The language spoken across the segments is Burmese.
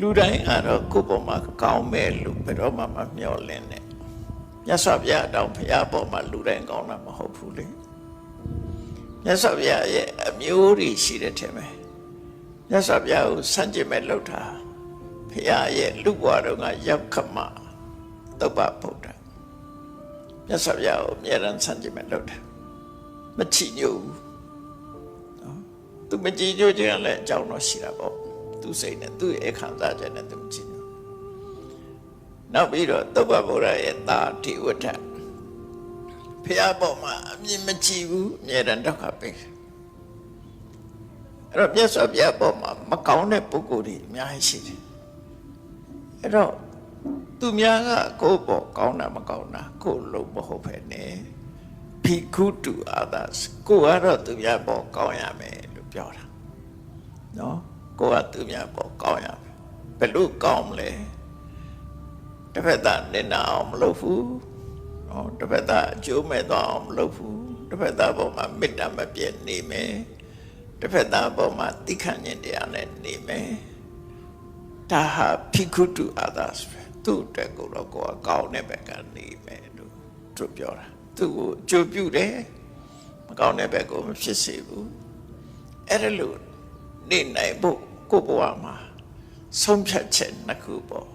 လူတိုင်းကတော့ကိုယ့်ပေါ်မှာကောင်းမဲ့လို့ဘယ်တော့မှမမျှော်လင့်နဲ့မြတ်စွာဘုရားတောင်ဘုရားပေါ်မှာလူတိုင်းကောင်းတာမဟုတ်ဘူးလေမြတ်စွာဘုရားရဲ့အမျိုးတွေရှိတဲ့ထင်မယ်မြတ်စွာဘုရားကိုစန့်ကျင်မဲ့လုပ်တာဘုရားရဲ့လူဘဝတော်ကရောက်ခမတုပ္ပဗုဒ္ဓမြတ်စွာဘုရားကိုအမြဲတမ်းစန့်ကျင်မဲ့လုပ်တာမချီညို့ဘူးနော်သူမချီညို့ခြင်းလည်းအကြောင်းတော့ရှိတာပေါ့ သူစိတ်နဲ့သူ့ရဲ့ခံစားချက်နဲ့သူမချီညို့နောက်ပြီးတော့တုပ္ပဗုဒ္ဓရဲ့တာတိဝဋ္ဌဖះပေါ်မှာအမြင်မကြည့်ဘူးအမြဲတမ်းဒုက္ခပဲအဲ့တော့မြတ်စွာဘုရားပေါ်မှာမကောင်းတဲ့ပုဂ္ဂိုလ်တွေအများကြီးရှိတယ်အဲ့တော့သူများကကိုယ့်ပေါ်ကောင်းတာမကောင်းတာကိုယ်လုံးမဟုတ်ပဲနဲ့ဖိခုတုအာသစကိုယ်ကတော့သူများပေါ်ကောင်းရမယ်လို့ပြောတာနော် ကိုယ်ကသူများပေါ်ကောင်းရမယ်ဘယ်လို့ကောင်းမလဲတစ်ဖက်သားနင်နာအောင်မလုပ်ဘူးနော်တစ်ဖက်သားအကျိုးမဲ့သွားအောင်မလုပ်ဘူးတစ်ဖက်သားပေါ်မှာမေတ္တာမပြည့်နေမယ်တစ်ဖက်သားပေါ်မှာတိခဏ်ဉာဏ်တရားနဲ့နေမယ်ဒါဟာဖိခုတုအာသစပဲသူ့အတွက်ကိုတော့ကိုယ်ကကောင်းတဲ့ဘက်ကနေမယ်လို့သူပြောတာသူ့ကိုအကျိုးပြုတယ်မကောင်းတဲ့ဘက်ကိုမဖြစ်စေဘူးအဲ့ဒါလို့ နေနိုင်ဖို့ကိုယ့်ဘဝမှာဆုံးဖြတ်ချက်နှစ်ခုပေါ့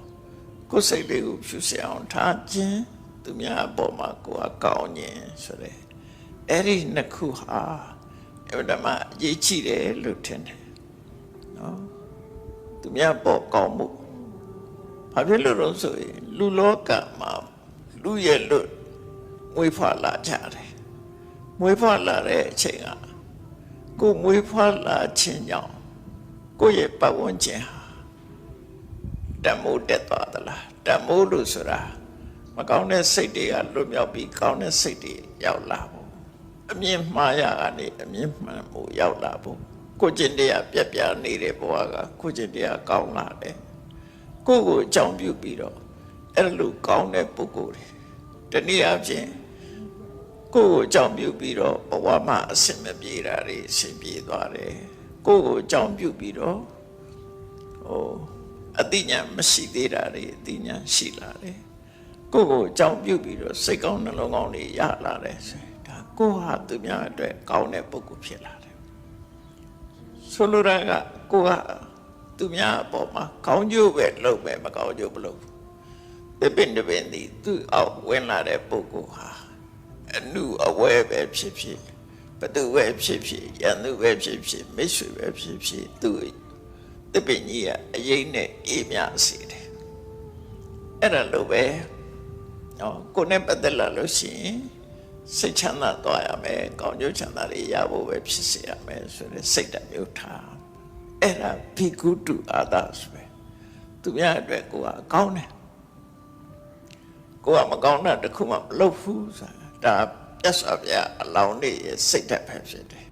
ကိုယ်စိတ်လေးကိုဖြူစင်အောင်ထားခြင်းသူများအပေါ်မှာကိုယ်ကကောင်းခြင်းဆိုတဲ့အဲ့ဒီနှစ်ခုဟာအဲ့ဒါမှအရေးကြီးတယ်လို့ထင်တယ်နော်သူများပေါ်ကောင်းမှုဘာဖြစ်လို့လဲဆိုရင်လူလောကမှာလူရဲ့လွတ်မွေးဖွားလာကြတယ်မွေးဖွားလာတဲ့အချိန်ကကိုယ်မွေးဖွားလာခြင်းကြောင့် ကိုယ့်ရဲ့ပတ်ဝန်းကျင်ဟာတမိုးတက်သွားသလားတမိုးလို့ဆိုတာမကောင်းတဲ့စိတ်တွေကလွတ်မြောက်ပြီးကောင်းတဲ့စိတ်တွေရောက်လာဖို့အမြင်မှားရကနေအမြင်မှန်မှုရောက်လာဖို့ကိုယ်ကျင့်တရားပြက်ပြားနေတဲ့ဘဝကကိုယ်ကျင့်တရားကောင်းလာတယ်ကိုယ့်ကိုအကြောင်းပြုပြီးတော့အဲ့လိုကောင်းတဲ့ပုဂ္ဂိုလ်တွေတနည်းအားဖြင့်ကိုယ့်ကိုအကြောင်းပြုပြီးတော့ဘဝမှာအဆင်မပြေတာတွေအဆင်ပြေသွားတယ် ကိုယ့်ကိုအကြောင်းပြုပြီးတော့ဟိုအတိညာမရှိသေးတာတွေအတိညာရှိလာတယ်ကိုယ့်ကိုအကြောင်းပြုပြီးတော့စိတ်ကောင်းနှလုံးကောင်းတွေရလာတယ်ဆိုရင်ဒါကိုယ့်ဟာသူများအတွက်ကောင်းတဲ့ပုဂ္ဂိုလ်ဖြစ်လာတယ်ဆိုလိုတာကကိုယ့်ဟာသူများအပေါ်မှာကောင်းကျိုးပဲလုပ်ပဲမကောင်းကျိုးမလုပ်ဘူးပြပင်တပင်ဒီသူ့အောက်ဝင်လာတဲ့ပုဂ္ဂိုလ်ဟာအနုအဝဲပဲဖြစ်ဖြစ် ဘသူပဲဖြစ်ဖြစ်ရန်သူပဲဖြစ်ဖြစ်မိတ်ဆွေပဲဖြစ်ဖြစ်သူ့တပင်ကြီးကအရေးနဲ့အေးမြစေတယ်အဲ့ဒါလိုပဲနော်ကိုယ်နဲ့ပတ်သက်လာလို့ရှိရင်စိတ်ချမ်းသာသွားရမယ်ကောင်းကျိုးချမ်းသာတွေရဖို့ပဲဖြစ်စေရမယ်ဆိုတဲ့စိတ်ဓာတ်မျိုးထားအဲ့ဒါဘိကုတုအာသဆိုပဲသူများအတွက်ကိုယ်ကအကောင်းတယ်ကိုယ်ကမကောင်းတာတစ်ခုမှမလုပ်ဘူးဆိုတာဒါ ပြတ်စွာဗျာအလောင်းနေရဲ့စိတ်ဓာတ်ပဲဖြစ်တယ်